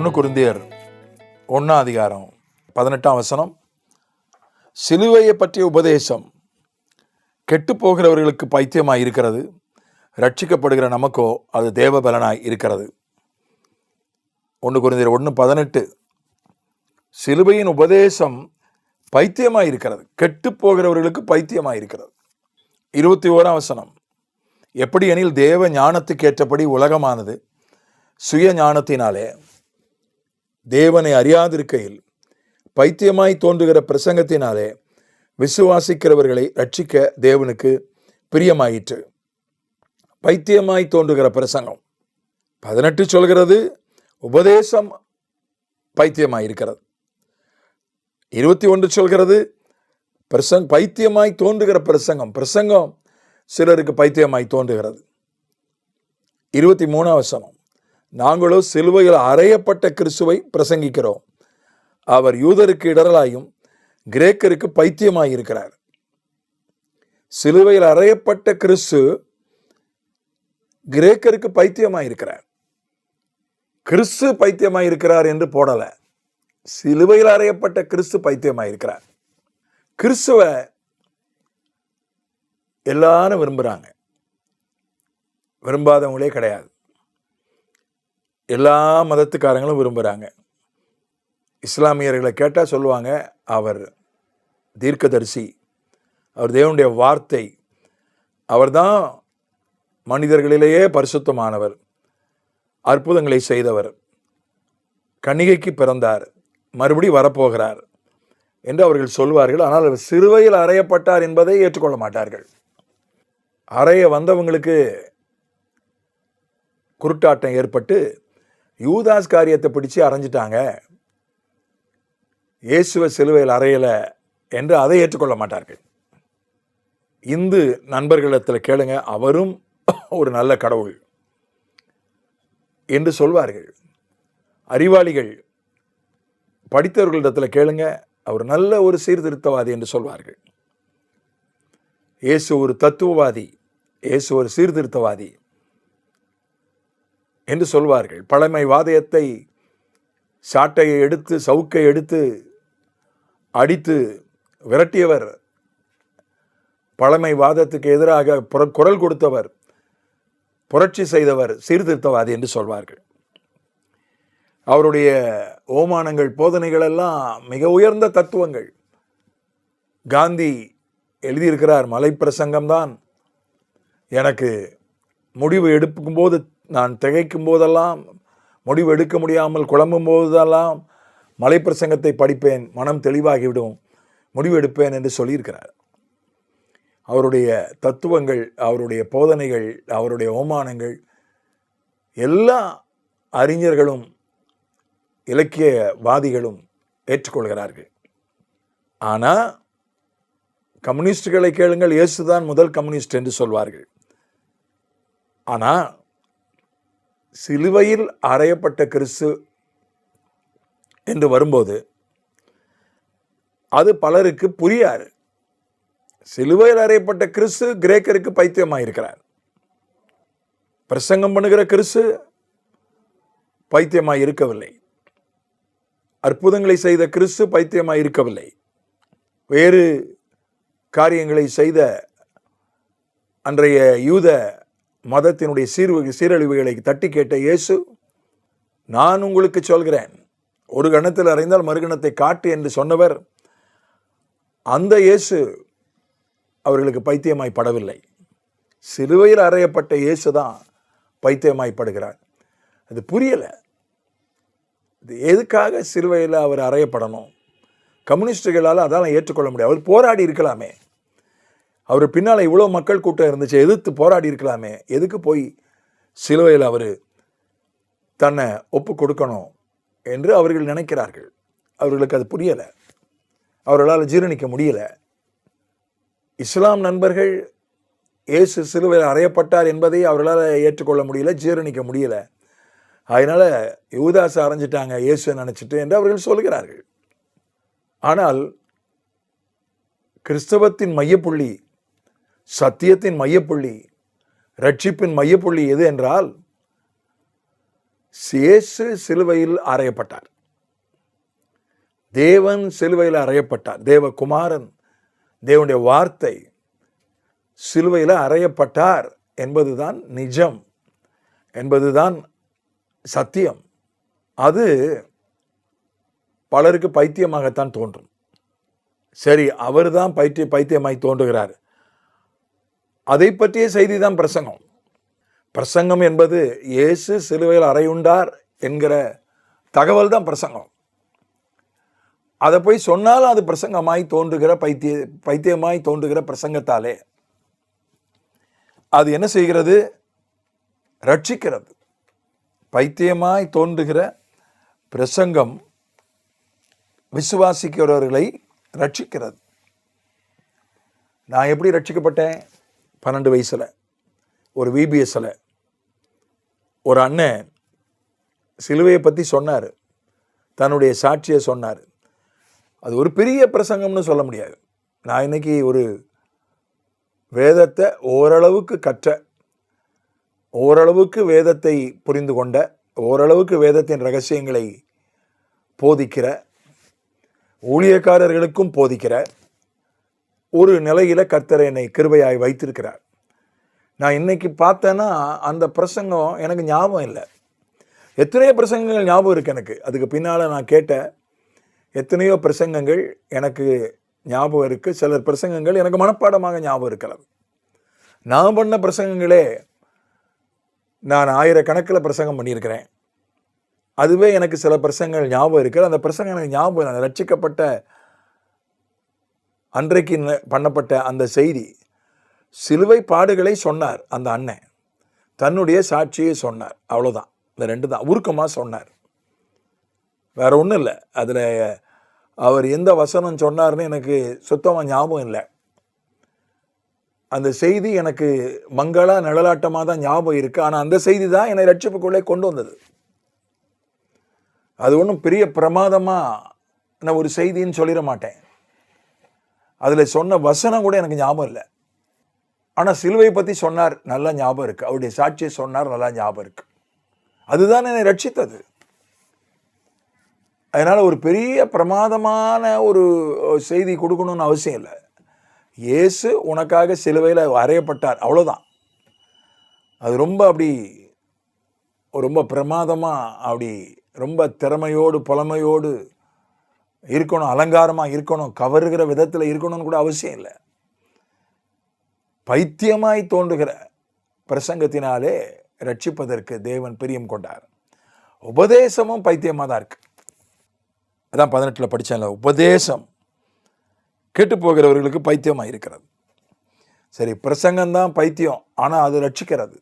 ஒன்று குருந்தியர் ஒன்றாம் அதிகாரம் பதினெட்டாம் வசனம். சிலுவையை பற்றிய உபதேசம் கெட்டு போகிறவர்களுக்கு பைத்தியமாக இருக்கிறது. ரட்சிக்கப்படுகிற நமக்கோ அது தேவ பலனாய் இருக்கிறது. ஒன்று குருந்தியர் ஒன்று பதினெட்டு. சிலுவையின் உபதேசம் பைத்தியமாக இருக்கிறது. கெட்டு போகிறவர்களுக்கு பைத்தியமாக இருக்கிறது. இருபத்தி ஓராம் வசனம். எப்படி எனில் தேவ ஞானத்துக்கு ஏற்றபடி உலகமானது சுய ஞானத்தினாலே தேவனை அறியாதிருக்கையில் பைத்தியமாய் தோன்றுகிற பிரசங்கத்தினாலே விசுவாசிக்கிறவர்களை ரட்சிக்க தேவனுக்கு பிரியமாயிற்று. பைத்தியமாய் தோன்றுகிற பிரசங்கம். பதினெட்டு சொல்கிறது உபதேசம் பைத்தியமாயிருக்கிறது. இருபத்தி ஒன்று சொல்கிறது பிரசங் பைத்தியமாய் தோன்றுகிற பிரசங்கம். பிரசங்கம் சிலருக்கு பைத்தியமாய் தோன்றுகிறது. இருபத்தி மூணாம் வசனம். நாங்களோ சிலுவையில் அறையப்பட்ட கிறிஸ்துவை பிரசங்கிக்கிறோம். அவர் யூதருக்கு இடரலாயும் கிரேக்கருக்கு பைத்தியமாயிருக்கிறார். சிலுவையில் அறையப்பட்ட கிறிஸ்து கிரேக்கருக்கு பைத்தியமாயிருக்கிறார். கிறிஸ்து பைத்தியமாயிருக்கிறார் என்று போடலை. சிலுவையில் அறையப்பட்ட கிறிஸ்து பைத்தியமாயிருக்கிறார். கிறிஸ்துவ எல்லாரும் விரும்புகிறாங்க விரும்பாதவங்களே கிடையாது. எல்லா மதத்துக்காரங்களும் விரும்புகிறாங்க இஸ்லாமியர்களை கேட்டால் சொல்லுவாங்க அவர் தீர்க்கதரிசி அவர் தேவனுடைய வார்த்தை அவர்தான் மனிதர்களிலேயே பரிசுத்தமானவர் அற்புதங்களை செய்தவர் கன்னிகைக்கு பிறந்தார் மறுபடி வரப்போகிறார் என்று அவர்கள் சொல்வார்கள். ஆனால் அவர் சிறுவையில் அறையப்பட்டார் என்பதை ஏற்றுக்கொள்ள மாட்டார்கள். அறைய வந்தவங்களுக்கு குருட்டாட்டம் ஏற்பட்டு யூதாஸ் காரியத்தை பிடிச்சு அரைஞ்சிட்டாங்க இயேசுவ சிலுவையில் அறையலை என்று அதை ஏற்றுக்கொள்ள மாட்டார்கள். இந்து நண்பர்களிடத்தில் கேளுங்க அவரும் ஒரு நல்ல கடவுள் என்று சொல்வார்கள். அறிவாளிகள் படித்தவர்களிடத்தில் கேளுங்க அவர் நல்ல ஒரு சீர்திருத்தவாதி என்று சொல்வார்கள். இயேசு ஒரு தத்துவவாதி இயேசு ஒரு சீர்திருத்தவாதி. என்று சொல்வார்கள். பழமை வாதயத்தை சாட்டையை எடுத்து சவுக்கை எடுத்து அடித்து விரட்டியவர். பழமை வாதத்துக்கு எதிராக புற- குரல் கொடுத்தவர் புரட்சி செய்தவர் சீர்திருத்தவாதி என்று சொல்வார்கள். அவருடைய ஓமானங்கள் போதனைகள் எல்லாம் மிக உயர்ந்த தத்துவங்கள். காந்தி எழுதியிருக்கிறார் மலை பிரசங்கம்தான் எனக்கு முடிவு எடுக்கும்போது நான் திகைக்கும் போதெல்லாம் முடிவு எடுக்க முடியாமல் குழம்பும் போதெல்லாம் மலைப்பிரசங்கத்தை படிப்பேன். மனம் தெளிவாகிவிடும். முடிவு எடுப்பேன் என்று சொல்லியிருக்கிறார். அவருடைய தத்துவங்கள் அவருடைய போதனைகள் அவருடைய ஓமானங்கள் எல்லா அறிஞர்களும் இலக்கியவாதிகளும் ஏற்றுக்கொள்கிறார்கள். ஆனால் கம்யூனிஸ்டுகளை கேளுங்கள் இயேசுதான் முதல் கம்யூனிஸ்ட் என்று சொல்வார்கள். ஆனால் சிலுவையில் அறையப்பட்ட கிறிஸ்து என்று வரும்போது அது பலருக்கு புரியாது. சிலுவையில் அறையப்பட்ட கிறிஸ்து கிரேக்கருக்கு பைத்தியமாக இருக்கிறார் பிரசங்கம் பண்ணுகிற கிறிஸ்து பைத்தியமாக இருக்கவில்லை அற்புதங்களை செய்த கிறிஸ்து பைத்தியமாக இருக்கவில்லை வேறு காரியங்களை செய்த அன்றைய யூத மதத்தினுடைய சீர்வு சீரழிவுகளை தட்டி கேட்ட இயேசு நான் உங்களுக்கு சொல்கிறேன். ஒரு கணத்தில் அறைந்தால் மறுகணத்தை காட்டு என்று சொன்னவர் அந்த இயேசு அவர்களுக்கு பைத்தியமாய் படவில்லை. சிலுவையில் அறையப்பட்ட இயேசு தான் பைத்தியமாய் படுகிறார். அது புரியலை. இது எதுக்காக சிலுவையில் அவர் அறையப்படணும்? கம்யூனிஸ்டுகளால் அதெல்லாம் ஏற்றுக்கொள்ள முடியாது. அவர் போராடி இருக்கலாமே. அவர் பின்னால் இவ்வளோ மக்கள் கூட்டம் இருந்துச்சு எதிர்த்து போராடி இருக்கலாமே எதுக்கு போய் சிலுவையில் அவர் தன்னை ஒப்பு கொடுக்கணும் என்று அவர்கள் நினைக்கிறார்கள். அவர்களுக்கு அது புரியலை. அவர்களால் ஜீரணிக்க முடியலை. இஸ்லாம் நண்பர்கள் இயேசு சிலுவையில் அறையப்பட்டார் என்பதை அவர்களால் ஏற்றுக்கொள்ள முடியல ஜீரணிக்க முடியல. அதனால் யூதாஸ் அரைஞ்சிட்டாங்க இயேசு நினச்சிட்டு என்று அவர்கள் சொல்கிறார்கள். ஆனால் கிறிஸ்தவத்தின் மையப்புள்ளி சத்தியத்தின் மையப்புள்ளி ரட்சிப்பின் மையப்புள்ளி எது என்றால் இயேசு சிலுவையில் அறையப்பட்டார். தேவன் சிலுவையில் அறையப்பட்டார். தேவகுமாரன் தேவனுடைய வார்த்தை சிலுவையில் அறையப்பட்டார் என்பதுதான் நிஜம் என்பதுதான் சத்தியம். அது பலருக்கு பைத்தியமாகத்தான் தோன்றும். சரி அவர் தான் பைத்திய பைத்தியமாய் தோன்றுகிறார். அதை பற்றிய செய்தி தான் பிரசங்கம். பிரசங்கம் என்பது இயேசு சிலுவையில் அறையுண்டார் என்கிற தகவல் தான் பிரசங்கம். அதை போய் சொன்னால் அது பிரசங்கமாய் தோன்றுகிற பைத்திய பைத்தியமாய் தோன்றுகிற பிரசங்கத்தாலே. அது என்ன செய்கிறது? ரட்சிக்கிறது. பைத்தியமாய் தோன்றுகிற பிரசங்கம் விசுவாசிக்கிறவர்களை ரட்சிக்கிறது. நான் எப்படி ரட்சிக்கப்பட்டேன்? பன்னெண்டு வயசில் ஒரு விபிஎஸ்ஸில் ஒரு அண்ணன் சிலுவையை பற்றி சொன்னார். தன்னுடைய சாட்சியை சொன்னார். அது ஒரு பெரிய பிரசங்கம்னு சொல்ல முடியாது. நான் இன்னைக்கு ஒரு வேதத்தை ஓரளவுக்கு கற்ற ஓரளவுக்கு வேதத்தை புரிந்து கொண்ட ஓரளவுக்கு வேதத்தின் ரகசியங்களை போதிக்கிற ஊழியக்காரர்களுக்கும் போதிக்கிற ஒரு நிலையில் கர்த்தர் என்னை கிருபையாய் வைத்திருக்கிறார். நான் இன்னைக்கு பார்த்தேன்னா அந்த பிரசங்கம் எனக்கு ஞாபகம் இல்லை. எத்தனையோ பிரசங்கங்கள் ஞாபகம் இருக்குது எனக்கு. அதுக்கு பின்னால் நான் கேட்ட எத்தனையோ பிரசங்கங்கள் எனக்கு ஞாபகம் இருக்குது சிலர் பிரசங்கங்கள் எனக்கு மனப்பாடமாக ஞாபகம் இருக்கிறது நான் பண்ண பிரசங்கங்களே நான் ஆயிரக்கணக்கில் பிரசங்கம் பண்ணியிருக்கிறேன். அதுவே எனக்கு சில பிரசங்கங்கள் ஞாபகம் இருக்குது அந்த பிரசங்கம் எனக்கு ஞாபகம் இல்லை. ரட்சிக்கப்பட்ட அன்றைக்கு பண்ணப்பட்ட அந்த செய்தி சிலுவை பாடுகளை சொன்னார் அந்த அண்ணன். தன்னுடைய சாட்சியை சொன்னார். அவ்வளோதான் இந்த ரெண்டு தான். உருக்கமாக சொன்னார். வேற ஒன்றும் இல்லை. அதில் அவர் எந்த வசனம் சொன்னார்னு எனக்கு சுத்தமாக ஞாபகம் இல்லை. அந்த செய்தி எனக்கு மங்களா நிழலாட்டமாக தான் ஞாபகம் இருக்குது ஆனால் அந்த செய்தி தான் என்னை ரட்சிப்புக்குள்ளே கொண்டு வந்தது. அது ஒன்றும் பெரிய பிரமாதமாக நான் ஒரு செய்தின்னு சொல்லிட மாட்டேன். அதில் சொன்ன வசனம் கூட எனக்கு ஞாபகம் இல்லை. ஆனால் சிலுவை பற்றி சொன்னார் நல்லா ஞாபகம் இருக்குது அவருடைய சாட்சியை சொன்னார் நல்லா ஞாபகம் இருக்குது அதுதான் என்னை ரட்சித்தது. அதனால் ஒரு பெரிய பிரமாதமான ஒரு செய்தி கொடுக்கணும்னு அவசியம் இல்லை. இயேசு உனக்காக சிலுவையில் அறையப்பட்டார் அவ்வளோதான் அது ரொம்ப அப்படி ரொம்ப பிரமாதமாக அப்படி ரொம்ப திறமையோடு புலமையோடு இருக்கணும் அலங்காரமாக இருக்கணும் கவருகிற விதத்தில் இருக்கணும்னு கூட அவசியம் இல்லை. பைத்தியமாய் தோன்றுகிற பிரசங்கத்தினாலே ரட்சிப்பதற்கு தேவன் பிரியம் கொண்டார். உபதேசமும் பைத்தியமாக தான் இருக்கு. அதான் பதினெட்டில் படித்தேன்ல உபதேசம் கெட்டு போகிறவர்களுக்கு பைத்தியமாக இருக்கிறது. சரி பிரசங்கம்தான் பைத்தியம் ஆனால் அது ரட்சிக்கிறது.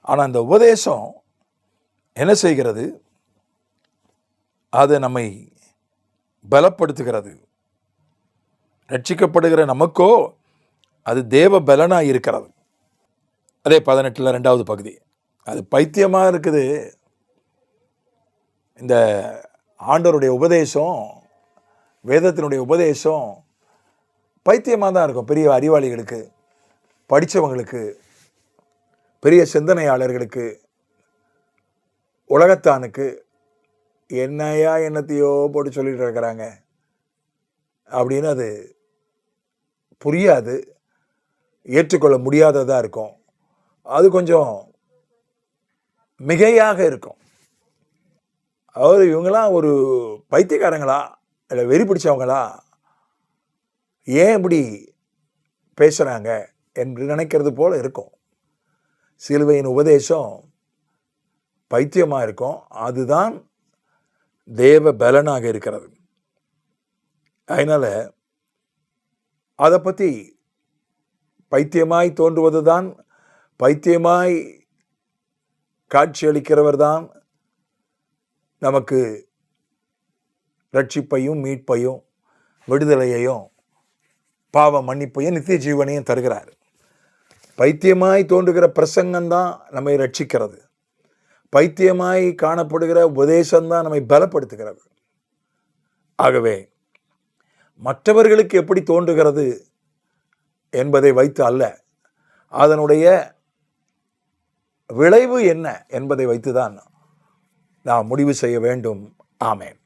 ஆனால் அந்த உபதேசம் என்ன செய்கிறது? அது நம்மை பலப்படுத்துகிறது. ரட்சிக்கப்படுகிற நமக்கோ அது தேவ பலனாக இருக்கிறது. அதே பதினெட்டில் ரெண்டாவது பகுதி. அது பைத்தியமாக இருக்குது. இந்த ஆண்டவருடைய உபதேசம் வேதத்தினுடைய உபதேசம் பைத்தியமாக தான் இருக்கும். பெரிய அறிவாளிகளுக்கு படித்தவங்களுக்கு பெரிய சிந்தனையாளர்களுக்கு உலகத்தானுக்கு என்னையா என்னத்தையோ போட்டு சொல்லிட்டு இருக்கிறாங்க. அப்படின்னு அது புரியாது. ஏற்றுக்கொள்ள முடியாததாக இருக்கும். அது கொஞ்சம் மிகையாக இருக்கும். அவர் இவங்களாம் ஒரு பைத்தியக்காரங்களா? இல்லை வெறி பிடிச்சவங்களா? ஏன் இப்படி பேசுகிறாங்க என்று நினைக்கிறது போல் இருக்கும். சிலுவையின் உபதேசம் பைத்தியமாக இருக்கும். அதுதான் தேவ பலனாக இருக்கிறது. அதனால் அதை பற்றி பைத்தியமாய் தோன்றுவது தான் பைத்தியமாய் காட்சியளிக்கிறவர் தான் நமக்கு ரட்சிப்பையும் மீட்பையும் விடுதலையையும் பாவ மன்னிப்பையும் நித்திய ஜீவனையும் தருகிறார். பைத்தியமாய் தோன்றுகிற பிரசங்கம்தான் நம்மை ரட்சிக்கிறது பைத்தியமாய் காணப்படுகிற உபதேசம்தான் நம்மை பலப்படுத்துகிறது. ஆகவே மற்றவர்களுக்கு எப்படி தோன்றுகிறது என்பதை வைத்து அல்ல அதனுடைய விளைவு என்ன என்பதை வைத்துதான் நாம் முடிவு செய்ய வேண்டும். ஆமேன்.